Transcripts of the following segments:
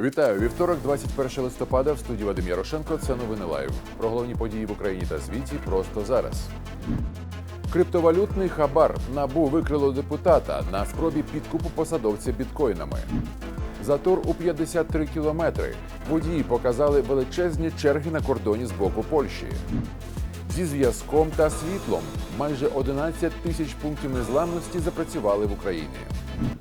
Вітаю вівторок, 21 листопада. В студії Вадим Ярошенко. Це новини лайв. Про головні події в Україні та світі просто зараз. Криптовалютний хабар набу викрило депутата на спробі підкупу посадовця біткоїнами. Затор у 53 кілометри. Водії показали величезні черги на кордоні з боку Польщі. Зі зв'язком та світлом майже 11 тисяч пунктів незламності запрацювали в Україні.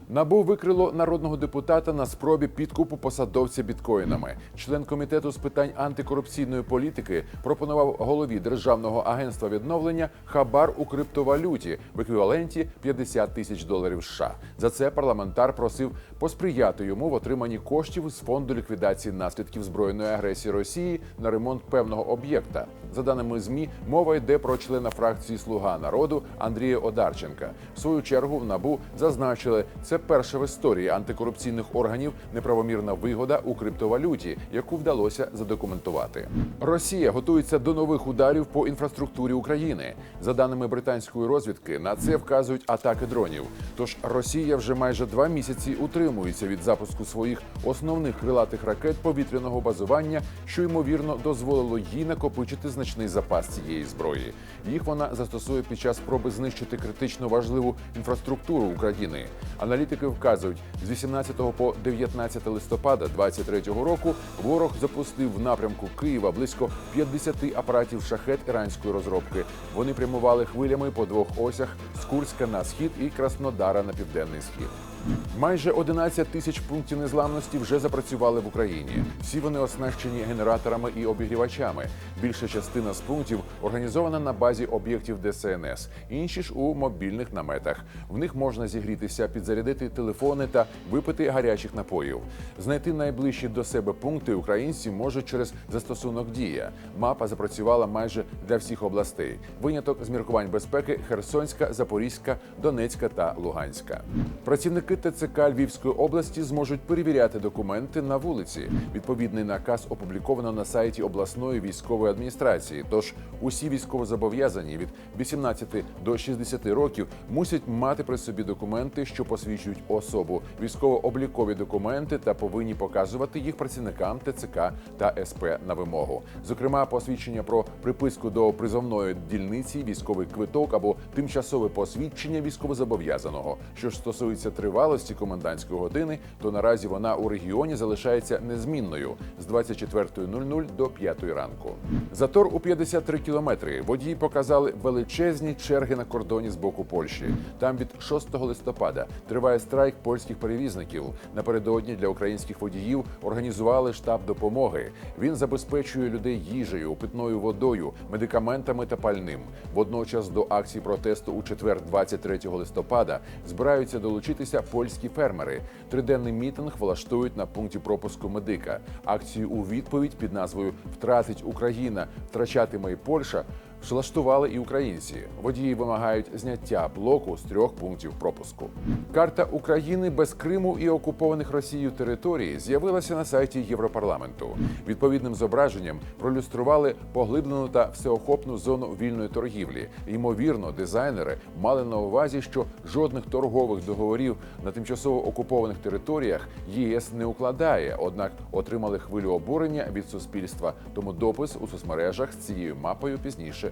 Набу викрило народного депутата на спробі підкупу посадовця біткоїнами. Член комітету з питань антикорупційної політики пропонував голові державного агентства відновлення хабар у криптовалюті в еквіваленті 50 тисяч доларів США. За це парламентар просив посприяти йому в отриманні коштів з фонду ліквідації наслідків збройної агресії Росії на ремонт певного об'єкта. За даними змі, мова йде про члена фракції Слуга народу Андрія Одарченка. В свою чергу в набу зазначили, це перша в історії антикорупційних органів неправомірна вигода у криптовалюті, яку вдалося задокументувати. Росія готується до нових ударів по інфраструктурі України. За даними британської розвідки, на це вказують атаки дронів. Тож Росія вже майже два місяці утримується від запуску своїх основних крилатих ракет повітряного базування, що ймовірно дозволило їй накопичити значний запас цієї зброї. Їх вона застосує під час спроби знищити критично важливу інфраструктуру України. Аналітики вказують, з 18 по 19 листопада 2023 року ворог запустив в напрямку Києва близько 50 апаратів шахет іранської розробки. Вони прямували хвилями по двох осях з Курська на схід і Краснодара на південний схід. Майже 11 тисяч пунктів незламності вже запрацювали в Україні. Всі вони оснащені генераторами і обігрівачами. Більша частина з пунктів організована на базі об'єктів ДСНС, інші ж у мобільних наметах. В них можна зігрітися, підзарядити телефони та випити гарячих напоїв. Знайти найближчі до себе пункти українці можуть через застосунок Дія. Мапа запрацювала майже для всіх областей. Виняток з міркувань безпеки Херсонська, Запорізька, Донецька та Луганська. Працівники ТЦК Львівської області зможуть перевіряти документи на вулиці. Відповідний наказ опубліковано на сайті обласної військової адміністрації. Тож усі військовозобов'язані від 18 до 60 років мусять мати при собі документи, що посвідчують особу, військово-облікові документи та повинні показувати їх працівникам ТЦК та СП на вимогу. Зокрема, посвідчення про приписку до призовної дільниці, військовий квиток або тимчасове посвідчення військовозобов'язаного. Що стосується тривалості комендантської години, то наразі вона у регіоні залишається незмінною з 24.00 до 5 ранку. Затор у 53 кілометри. Водії показали величезні черги на кордоні з боку Польщі. Там від 6 листопада триває страйк польських перевізників. Напередодні для українських водіїв організували штаб допомоги. Він забезпечує людей їжею, питною водою, медикаментами та пальним. Водночас до акції протесту у четвер, 23 листопада, збираються долучитися польські фермери. Триденний мітинг влаштують на пункті пропуску медика. Акцію у відповідь під назвою Втратить Україна, втрачатиме і Польща. Влаштували і українці. Водії вимагають зняття блоку з трьох пунктів пропуску. Карта України без Криму і окупованих Росією територій з'явилася на сайті Європарламенту. Відповідним зображенням пролюстрували поглиблену та всеохопну зону вільної торгівлі. Ймовірно, дизайнери мали на увазі, що жодних торгових договорів на тимчасово окупованих територіях ЄС не укладає однак отримали хвилю обурення від суспільства. Тому допис у соцмережах з цією мапою пізніше